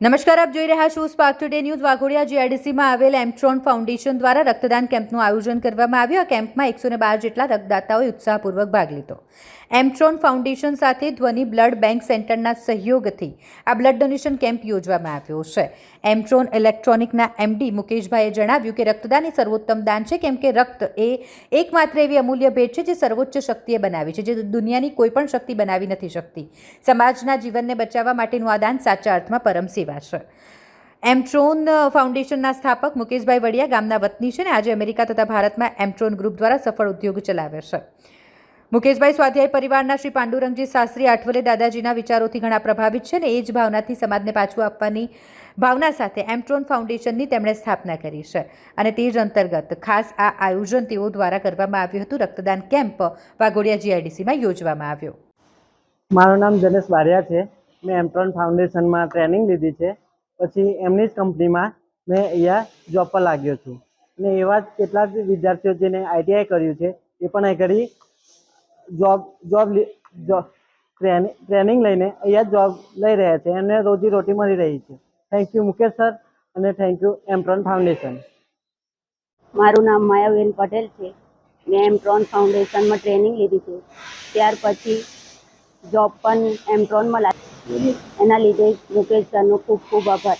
નમસ્કાર, આપ જોઈ રહ્યા છો સ્પાર્ક ટુડે ન્યૂઝ વાઘોડિયા જીઆઈડીસીમાં આવેલ એમટ્રોન ફાઉન્ડેશન દ્વારા રક્તદાન કેમ્પનું આયોજન કરવામાં આવ્યું. આ કેમ્પમાં એકસો બાર જેટલા રક્તદાતાઓએ ઉત્સાહપૂર્વક ભાગ લીધો. એમટ્રોન ફાઉન્ડેશન સાથે ધ્વનિ બ્લડ બેંક સેન્ટરના સહયોગથી આ બ્લડ ડોનેશન કેમ્પ યોજવામાં આવ્યો છે. એમટ્રોન ઇલેક્ટ્રોનિકના એમડી મુકેશભાઈએ જણાવ્યું કે રક્તદાન એ સર્વોત્તમ દાન છે, કેમ કે રક્ત એ એકમાત્ર એવી અમૂલ્ય ભેટ છે જે સર્વોચ્ચ શક્તિએ બનાવી છે, જે દુનિયાની કોઈ પણ શક્તિ બનાવી નથી શકતી. સમાજના જીવનને બચાવવા માટેનું આ દાન સાચા અર્થમાં પરમ સેવા છે. એમટ્રોન ફાઉન્ડેશનના સ્થાપક મુકેશભાઈ વડિયા ગામના વતની છે ને આજે અમેરિકા તથા ભારતમાં એમટ્રોન ગ્રુપ દ્વારા સફળ ઉદ્યોગ ચલાવે છે. મુકેશભાઈ સ્વાધ્યાય પરિવારના શ્રી પાંડુરંગજી શાસ્ત્રી આઠવલે દાદાજીના વિચારોથી ઘણા પ્રભાવિત છે ને એ જ ભાવનાથી સમાજને પાછું આપવાની ભાવના સાથે એમટ્રોન ફાઉન્ડેશનની તેમણે સ્થાપના કરી છે. અને તે જ અંતર્ગત ખાસ આ આયોજન તેઓ દ્વારા કરવામાં આવ્યું હતું. રક્તદાન કેમ્પ વાઘોડિયા જીઆઈડીસીમાં યોજવામાં આવ્યો. મારું નામ જનેશ બારિયા છે. મેં એમટ્રોન ફાઉન્ડેશનમાં ટ્રેનિંગ લીધી છે. પછી એમની જ કંપનીમાં મેં અહીંયા જોબ પર લાગ્યો છું. અને એવા જ કેટલાક વિદ્યાર્થીઓ જેને આઈટીઆઈ કર્યું છે, એ પણ કરી જોબ જોબ જોબ ટ્રેનિંગ લઈને અહીંયા જોબ લઈ રહ્યા છે એમને રોજી રોટી મળી રહી છે. થેન્ક યુ મુકેશ સર અને થેન્ક યુ એમટ્રોન ફાઉન્ડેશન મારું નામ માયાબેન પટેલ છે. મેં એમટ્રોન ફાઉન્ડેશનમાં ટ્રેનિંગ લીધી છે. ત્યાર પછી જોબ પણ એમટ્રોનમાં લાગી એના લીધે મુકેશ સરનો ખૂબ ખૂબ આભાર.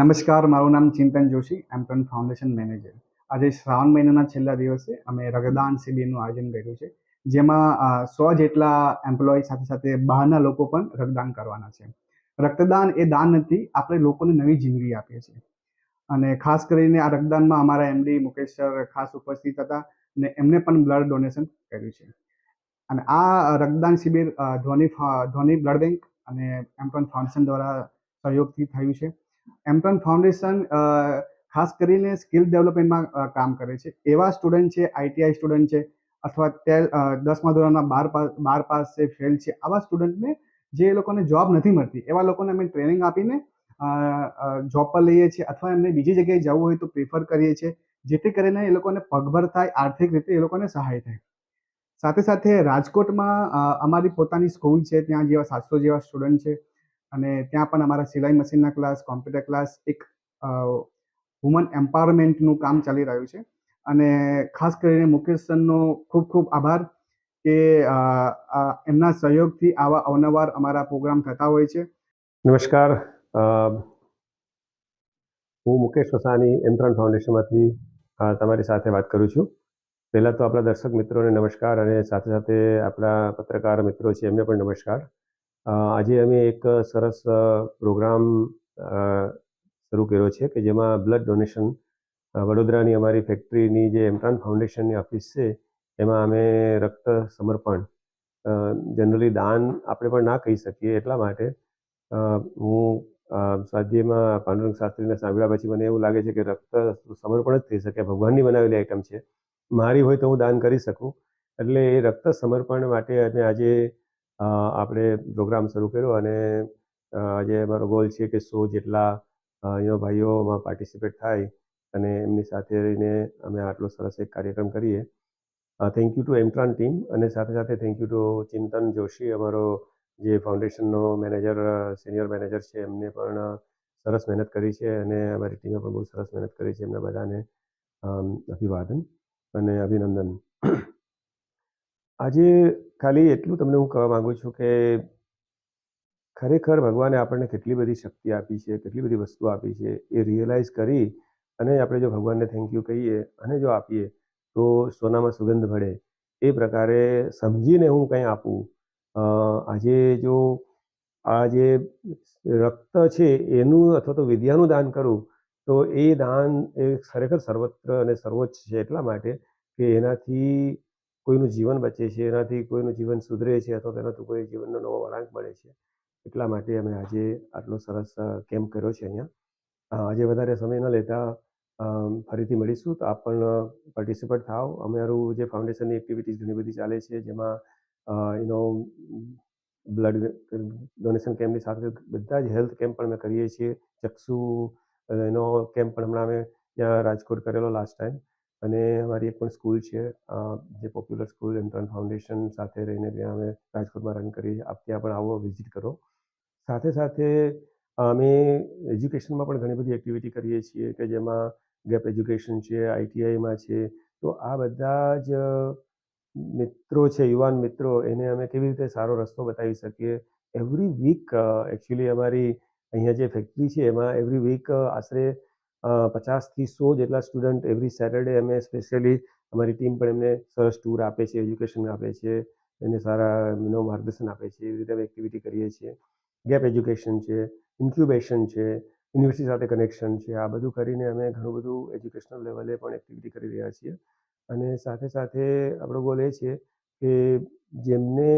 નમસ્કાર, મારું નામ ચિંતન જોશી એમ્પન ફાઉન્ડેશન મેનેજર આજે શ્રાવણ મહિનાના છેલ્લા દિવસે અમે રક્તદાન શિબિરનું આયોજન કર્યું છે, જેમાં સો જેટલા એમ્પ્લોય સાથે સાથે બહારના લોકો પણ રક્તદાન કરવાના છે. રક્તદાન એ દાન નથી, આપણે લોકોને નવી જિંદગી આપીએ છીએ. અને ખાસ કરીને આ રક્તદાનમાં અમારા એમડી મુકેશ સર ખાસ ઉપસ્થિત હતા અને એમને પણ બ્લડ ડોનેશન કર્યું છે. અને આ રક્તદાન શિબિર ધોની ધોની બ્લડ બેંક અને એમ્પન ફાઉન્ડેશન દ્વારા સહયોગથી થયું છે. એમ્પન ફાઉન્ડેશન ખાસ કરીને સ્કિલ ડેવલપમેન્ટમાં કામ કરે છે. એવા સ્ટુડન્ટ છે આઈટીઆઈ સ્ટુડન્ટ છે, અથવા તે દસમા ધોરણમાં બાર પાસ બાર પાસ છે ફેલ છે, આવા સ્ટુડન્ટને જે લોકોને જોબ નથી મળતી, એવા લોકોને અમે ટ્રેનિંગ આપીને જોબ પર લઈએ છીએ અથવા એમને બીજી જગ્યાએ જવું હોય તો પ્રિફર કરીએ છીએ, જેથી કરીને એ લોકોને પગભર થાય, આર્થિક રીતે એ લોકોને સહાય થાય. સાથે સાથે રાજકોટમાં અમારી પોતાની સ્કૂલ છે, ત્યાં જેવા સાતસો જેવા સ્ટુડન્ટ છે અને ત્યાં પણ અમારા સિલાઈ મશીનના ક્લાસ કોમ્પ્યુટર ક્લાસ એક વુમન એમ્પાવરમેન્ટનું કામ ચાલી રહ્યું છે. અને ખાસ કરીને મુકેશ સરનો ખૂબ ખૂબ આભાર કે એમના સહયોગથી આવા અવનવાર અમારા પ્રોગ્રામ થતા હોય છે. નમસ્કાર. હું મુકેશ વસાની એમટ્રોન ફાઉન્ડેશનમાંથી તમારી સાથે વાત કરું છું. પહેલાં તો આપણા દર્શક મિત્રોને નમસ્કાર અને સાથે સાથે આપણા પત્રકાર મિત્રો છે, એમને પણ નમસ્કાર. આજે અમે એક સરસ પ્રોગ્રામ શરૂ કર્યો છે કે જેમાં બ્લડ ડોનેશન વડોદરાની અમારી ફેક્ટરીની જે એમટ્રાન ફાઉન્ડેશનની ઓફિસ છે, એમાં અમે રક્ત સમર્પણ જનરલી દાન આપણે પણ ના કહી શકીએ એટલા માટે હું સ્વાધ્યાયમાં પાંડુરંગ શાસ્ત્રીને સાંભળ્યા પછી મને એવું લાગે છે કે રક્ત સમર્પણ જ થઈ શકે. ભગવાનની બનાવેલી આઈટમ છે. મારી હોય તો હું દાન કરી શકું. એટલે એ રક્ત સમર્પણ માટે અમે આજે આપણે પ્રોગ્રામ શરૂ કર્યો અને આજે અમારો ગોલ છે કે સો જેટલા અહીંયા ભાઈઓમાં પાર્ટિસિપેટ થાય અને એમની સાથે રહીને અમે આટલો સરસ એક કાર્યક્રમ કરીએ. Thank you to Amtron team અને સાથે સાથે thank you to Chintan Joshi, અમારો જે ફાઉન્ડેશનનો મેનેજર સિનિયર મેનેજર છે, એમને પણ સરસ મહેનત કરી છે અને અમારી ટીમે પણ બહુ સરસ મહેનત કરી છે એમના બધાને અભિવાદન. અને અભિનંદન. આજે ખાલી એટલું તમને હું કહેવા માગું છું કે ખરેખર ભગવાને આપણને કેટલી બધી શક્તિ આપી છે, કેટલી બધી વસ્તુ આપી છે એ રિયલાઇઝ કરી અને આપણે જો ભગવાનને થેન્ક યુ કહીએ અને જો આપીએ તો સોનામાં સુગંધ ભળે એ પ્રકારે સમજીને હું કંઈ આપું. આજે જો આ જે રક્ત છે એનું અથવા તો વિદ્યાનું દાન કરું તો એ દાન એ ખરેખર સર્વત્ર અને સર્વોચ્ચ છે એટલા માટે કે એનાથી કોઈનું જીવન બચે છે, એનાથી કોઈનું જીવન સુધરે છે અથવા તેનાથી કોઈ જીવનનો નવો વળાંક મળે છે. એટલા માટે અમે આજે આટલો સરસ કેમ્પ કર્યો છે અહીંયા. આજે વધારે સમય ન લેતા ફરીથી મળીશું. તો આપ પણ પાર્ટિસિપેટ થાવ. અમારું જે ફાઉન્ડેશનની એક્ટિવિટીઝ ઘણી બધી ચાલે છે, જેમાં યુનો બ્લડ ડોનેશન કેમ્પની સાથે બધા જ હેલ્થ કેમ્પ પણ અમે કરીએ છીએ. ચક્ષુ એનો કેમ્પ પણ હમણાં અમે ત્યાં રાજકોટ કરેલો લાસ્ટ ટાઈમ અને અમારી એક પણ સ્કૂલ છે જે પોપ્યુલર સ્કૂલ એન્ટ્રન ફાઉન્ડેશન સાથે રહીને ત્યાં અમે રાજકોટમાં રન કરી. ત્યાં પણ આવો વિઝિટ કરો. સાથે સાથે અમે એજ્યુકેશનમાં પણ ઘણી બધી એક્ટિવિટી કરીએ છીએ કે જેમાં ગેપ એજ્યુકેશન છે આઈટીઆઈમાં છે. તો આ બધા જ મિત્રો છે, યુવાન મિત્રો, એને અમે કેવી રીતે સારો રસ્તો બતાવી શકીએ? એવરી વીક એકચ્યુઅલી અમારી અહીંયા જે ફેક્ટરી છે, એમાં એવરી વીક આશરે પચાસથી સો જેટલા સ્ટુડન્ટ એવરી સેટરડે અમે સ્પેશિયલી અમારી ટીમ પણ એમને સરસ ટૂર આપે છે એજ્યુકેશન આપે છે એને સારા એમનો માર્ગદર્શન આપે છે, એવી રીતે અમે એક્ટિવિટી કરીએ છીએ. ગેપ એજ્યુકેશન છે ઇન્ક્યુબેશન છે યુનિવર્સિટી સાથે કનેક્શન છે, આ બધું કરીને અમે ઘણું બધું એજ્યુકેશનલ લેવલે પણ એક્ટિવિટી કરી રહ્યા છીએ. અને સાથે સાથે આપણો ગોલ એ છે કે જેમને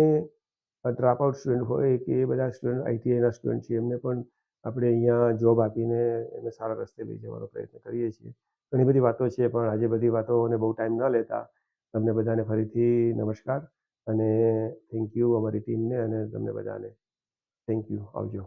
ડ્રોપ આઉટ સ્ટુડન્ટ હોય, કે એ બધા સ્ટુડન્ટ આઈટીઆઈના સ્ટુડન્ટ છે, એમને પણ આપણે અહીંયા જોબ આપીને એને સારા રસ્તે લઈ જવાનો પ્રયત્ન કરીએ છીએ. ઘણી બધી વાતો છે, પણ આજે બધી વાતોને બહુ ટાઈમ ન લેતા. તમને બધાને ફરીથી નમસ્કાર અને થેન્ક યુ અમારી ટીમને અને તમને બધાને. થેન્ક યુ આવજો.